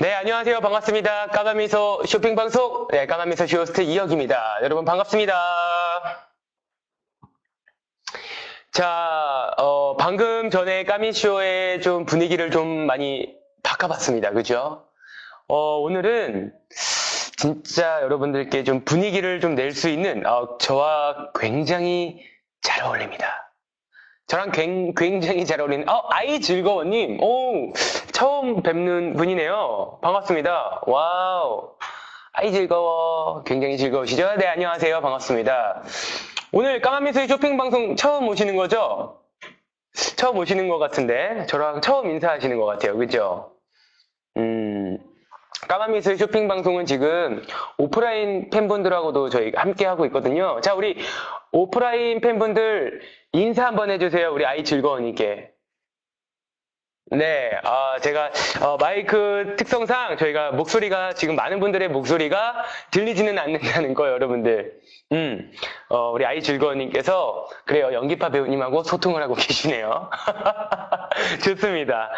네, 안녕하세요. 반갑습니다. 까마미소 쇼핑방송, 네, 까마미소 쇼호스트 이혁입니다. 여러분 반갑습니다. 자, 어, 방금 전에 까미쇼의 좀 분위기를 좀 많이 바꿔봤습니다. 그죠? 어, 오늘은 진짜 여러분들께 좀 분위기를 좀 낼 수 있는, 어, 저와 굉장히 잘 어울립니다. 저랑 굉- 굉장히 잘 어울리는, 어, 아이 즐거워님. 오, 처음 뵙는 분이네요. 반갑습니다. 와우. 아이 즐거워. 굉장히 즐거우시죠? 네, 안녕하세요. 반갑습니다. 오늘 까마미소의 쇼핑 방송 처음 오시는 거죠? 처음 오시는 것 같은데, 저랑 처음 인사하시는 것 같아요. 그죠? 음, 까마미소의 쇼핑 방송은 지금 오프라인 팬분들하고도 저희 함께 하고 있거든요. 자, 우리 오프라인 팬분들 인사 한번 해주세요. 우리 아이 즐거우니께. 네, 아, 제가 어, 마이크 특성상 저희가 목소리가 지금 많은 분들의 목소리가 들리지는 않는다는 거 여러분들. 음, 어, 우리 아이 즐거우님께서 그래요 연기파 배우님하고 소통을 하고 계시네요. 좋습니다.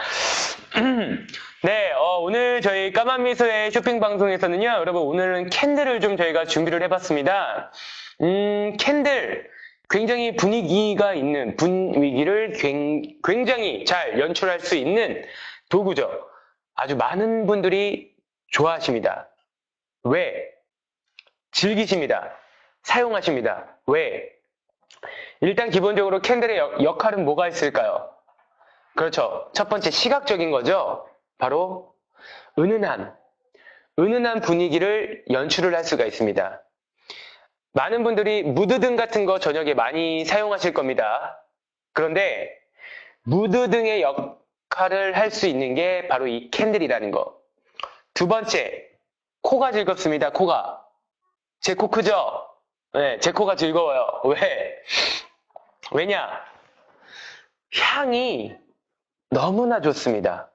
네, 어, 오늘 저희 까만미소의 쇼핑 방송에서는요, 여러분 오늘은 캔들을 좀 저희가 준비를 해봤습니다. 음, 캔들. 굉장히 분위기가 있는 분위기를 굉- 굉장히 잘 연출할 수 있는 도구죠. 아주 많은 분들이 좋아하십니다. 왜? 즐기십니다. 사용하십니다. 왜? 일단 기본적으로 캔들의 역- 역할은 뭐가 있을까요? 그렇죠. 첫 번째 시각적인 거죠. 바로 은은함. 은은한 분위기를 연출을 할 수가 있습니다. 많은 분들이 무드등 같은 거 저녁에 많이 사용하실 겁니다. 그런데 무드등의 역할을 할 수 있는 게 바로 이 캔들이라는 거. 두 번째, 코가 즐겁습니다. 코가. 제 코 크죠? 네, 제 코가 즐거워요. 왜? 왜냐? 향이 너무나 좋습니다.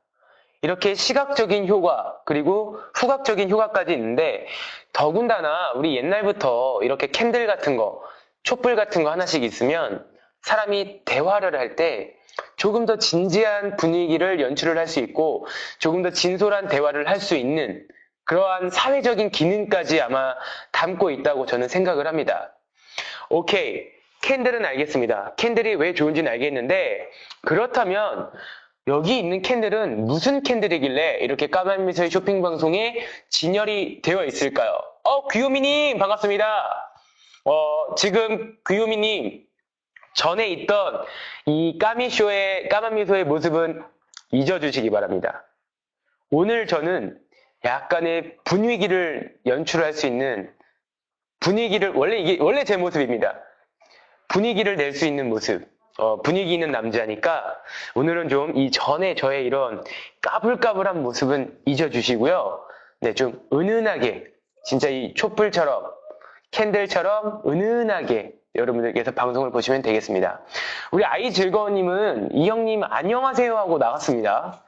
이렇게 시각적인 효과 그리고 후각적인 효과까지 있는데 더군다나 우리 옛날부터 이렇게 캔들 같은 거 촛불 같은 거 하나씩 있으면 사람이 대화를 할 때 조금 더 진지한 분위기를 연출을 할 수 있고 조금 더 진솔한 대화를 할 수 있는 그러한 사회적인 기능까지 아마 담고 있다고 저는 생각을 합니다. 오케이. 캔들은 알겠습니다. 캔들이 왜 좋은지는 알겠는데 그렇다면 여기 있는 캔들은 무슨 캔들이길래 이렇게 까만 미소의 쇼핑 방송에 진열이 되어 있을까요? 어, 귀요미님 반갑습니다. 어, 지금 귀요미님 전에 있던 이 까미쇼의 까만 미소의 모습은 잊어주시기 바랍니다. 오늘 저는 약간의 분위기를 연출할 수 있는 분위기를 원래 이게 원래 제 모습입니다. 분위기를 낼 수 있는 모습. 어, 분위기 있는 남자니까 오늘은 좀 이 전에 저의 이런 까불까불한 모습은 잊어주시고요. 네, 좀 은은하게 진짜 이 촛불처럼 캔들처럼 은은하게 여러분들께서 방송을 보시면 되겠습니다. 우리 아이 즐거운님은 이 형님 안녕하세요 하고 나갔습니다.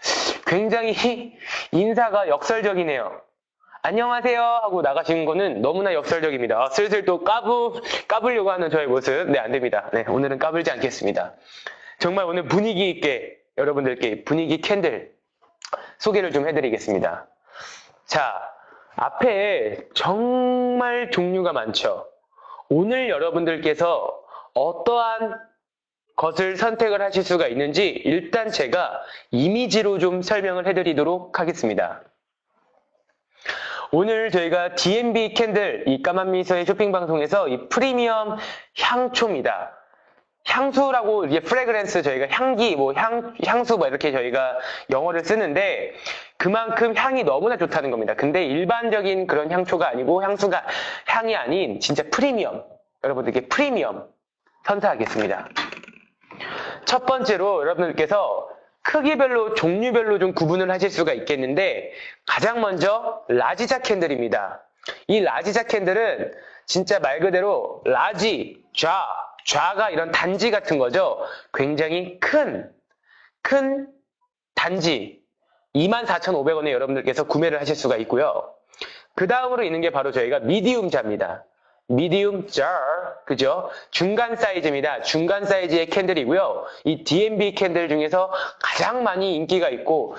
굉장히 인사가 역설적이네요. 안녕하세요 하고 나가신 거는 너무나 역설적입니다. 아, 슬슬 또 까부, 까불려고 하는 저의 모습. 네, 안 됩니다. 네, 오늘은 까불지 않겠습니다. 정말 오늘 분위기 있게 여러분들께 분위기 캔들 소개를 좀 해드리겠습니다. 자, 앞에 정말 종류가 많죠. 오늘 여러분들께서 어떠한 것을 선택을 하실 수가 있는지 일단 제가 이미지로 좀 설명을 해드리도록 하겠습니다. 오늘 저희가 DMB 캔들, 이 까만 미소의 쇼핑 방송에서 이 프리미엄 향초입니다. 향수라고 이게 프레그랜스 저희가 향기 뭐 향 향수 뭐 이렇게 저희가 영어를 쓰는데 그만큼 향이 너무나 좋다는 겁니다. 근데 일반적인 그런 향초가 아니고 향수가 향이 아닌 진짜 프리미엄 여러분들께 프리미엄 선사하겠습니다. 첫 번째로 여러분들께서 크기별로 종류별로 좀 구분을 하실 수가 있겠는데 가장 먼저 라지자 캔들입니다. 이 라지자 캔들은 진짜 말 그대로 라지, 좌, 좌가 이런 단지 같은 거죠. 굉장히 큰, 큰 단지 24,500원에 여러분들께서 구매를 하실 수가 있고요. 그 다음으로 있는 게 바로 저희가 미디움 자입니다. 미디움 jar, 그죠? 중간 사이즈입니다. 중간 사이즈의 캔들이고요. 이 DMB 캔들 중에서 가장 많이 인기가 있고